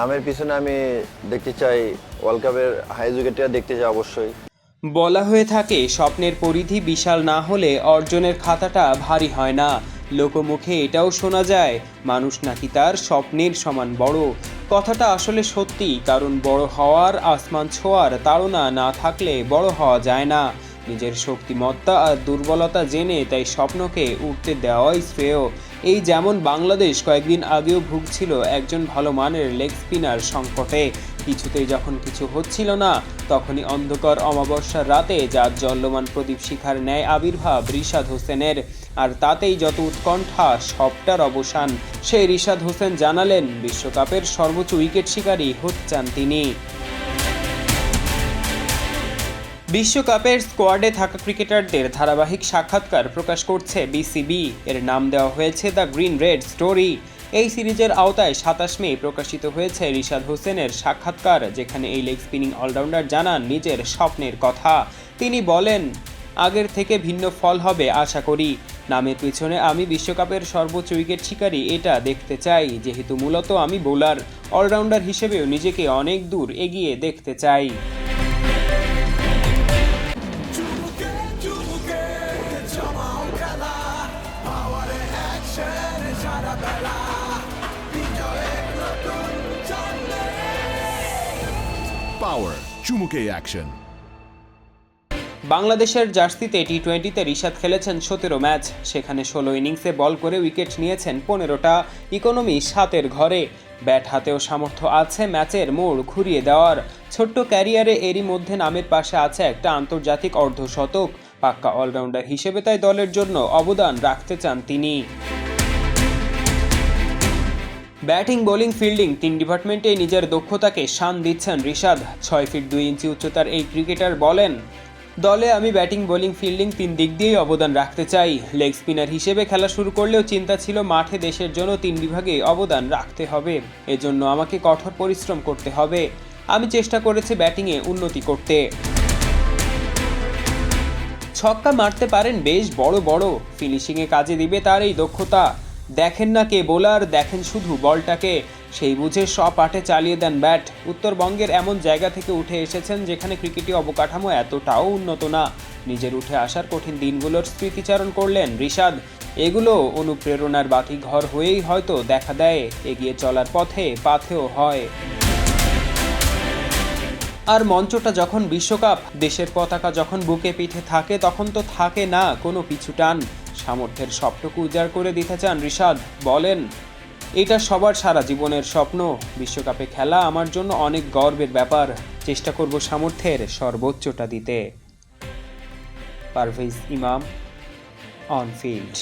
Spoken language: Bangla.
নামের পিছনে আমি দেখতে চাই ওয়ার্ল্ড কাপের হাই উইকেটটা দেখতে চাই অবশ্যই। বলা হয়ে থাকে, স্বপ্নের পরিধি বিশাল না হলে অর্জনের খাতাটা ভারী হয় না। লোকমুখে এটাও শোনা যায়, মানুষ নাকি তার স্বপ্নের সমান বড়। কথাটা আসলে সত্যি, কারণ বড় হওয়ার, আসমান ছোঁয়ার তাড়না না থাকলে বড় হওয়া যায় না। নিজের শক্তিমত্তা আর দুর্বলতা জেনে তাই স্বপ্নকে উঠতে দেওয়াই শ্রেয়। এই যেমন বাংলাদেশ কয়েকদিন আগেও ভুগছিল একজন ভালো মানের লেগ স্পিনার সংকটে। কিছুতেই যখন কিছু হচ্ছিল না, তখনই অন্ধকার অমাবস্যার রাতে যার জল্যমান প্রদীপ শিখার ন্যায় আবির্ভাব রিশাদ হোসেনের। আর তাতেই যত উৎকণ্ঠা, সবটার অবসান, সেই রিশাদ হোসেন জানালেন, বিশ্বকাপের সর্বোচ্চ উইকেট শিকারী হচ্ছেন তিনি। বিশ্বকাপের স্কোয়াডে থাকা ক্রিকেটারদের ধারাবাহিক সাক্ষাৎকার প্রকাশ করছে বিসিবি। এর নাম দেওয়া হয়েছে দ্য গ্রিন রেড স্টোরি। এই সিরিজের আওতায় সাতাশ মে প্রকাশিত হয়েছে রিশাদ হোসেনের সাক্ষাৎকার, যেখানে এই লেগ স্পিনিং অলরাউন্ডার জানান নিজের স্বপ্নের কথা। তিনি বলেন, আগের থেকে ভিন্ন ফল হবে, আশা করি। নামের পিছনে আমি বিশ্বকাপের সর্বোচ্চ উইকেট শিকারী, এটা দেখতে চাই। যেহেতু মূলত আমি বোলার, অলরাউন্ডার হিসেবেও নিজেকে অনেক দূর এগিয়ে দেখতে চাই। Power, চুমুকে অ্যাকশন বাংলাদেশের জার্সিতে টি টোয়েন্টিতে রিশাদ খেলেছেন সতেরো ম্যাচ। সেখানে ষোলো ইনিংসে বল করে উইকেট নিয়েছেন পনেরোটা ইকোনমি সাতের ঘরে। ব্যাট হাতেও সামর্থ্য আছে ম্যাচের মোড় ঘুরিয়ে দেওয়ার। ছোট্ট ক্যারিয়ারে এরই মধ্যে নামের পাশে আছে একটা আন্তর্জাতিক অর্ধশতক পাক্কা অলরাউন্ডার হিসেবে তাই দলের জন্য অবদান রাখতে চান তিনি। ব্যাটিং, বোলিং, ফিল্ডিং তিন ডিপার্টমেন্টে নিজের দক্ষতাকে শান দিচ্ছেন ঋষাদ ছয় ফিট দুই ইঞ্চি উচ্চতার এই ক্রিকেটার বলেন, দলে আমি ব্যাটিং, বোলিং, ফিল্ডিং তিন দিক দিয়েই অবদান রাখতে চাই। লেগ স্পিনার হিসেবে খেলা শুরু করলেও চিন্তা ছিল মাঠে দেশের জন্য তিন বিভাগে অবদান রাখতে হবে। এজন্য আমাকে কঠোর পরিশ্রম করতে হবে। আমি চেষ্টা করেছি ব্যাটিংয়ে উন্নতি করতে। ছক্কা মারতে পারেন বেশ বড় বড়। ফিনিশিংয়ে কাজে দিবে তার এই দক্ষতা। দেখেন না কে বোলার দেখেন শুধু বলটাকে। সেই বুঝে সব আটে চালিয়ে দেন ব্যাট। উত্তরবঙ্গের এমন জায়গা থেকে উঠে এসেছেন যেখানে ক্রিকেটীয় অবকাঠামো এতটাও উন্নত না। নিজের উঠে আসার কঠিন দিনগুলোর স্মৃতিচারণ করলেন ঋষাদ এগুলো অনুপ্রেরণার বাতি ঘর হয়েই হয়তো দেখা দেয়। এগিয়ে চলার পথে পাথেও হয়। আর মঞ্চটা যখন বিশ্বকাপ, দেশের পতাকা যখন বুকে পিঠে থাকে, তখন তো থাকে না কোনো পিছু টান। সামর্থ্যের স্বপ্নকে উজাড় করে দিতে চান ঋষাদ বলেন, এটা সবার সারা জীবনের স্বপ্ন। বিশ্বকাপে খেলা আমার জন্য অনেক গর্বের ব্যাপার। চেষ্টা করব সামর্থ্যের সর্বোচ্চটা দিতে। পারভেজ ইমাম অন ফিল্ড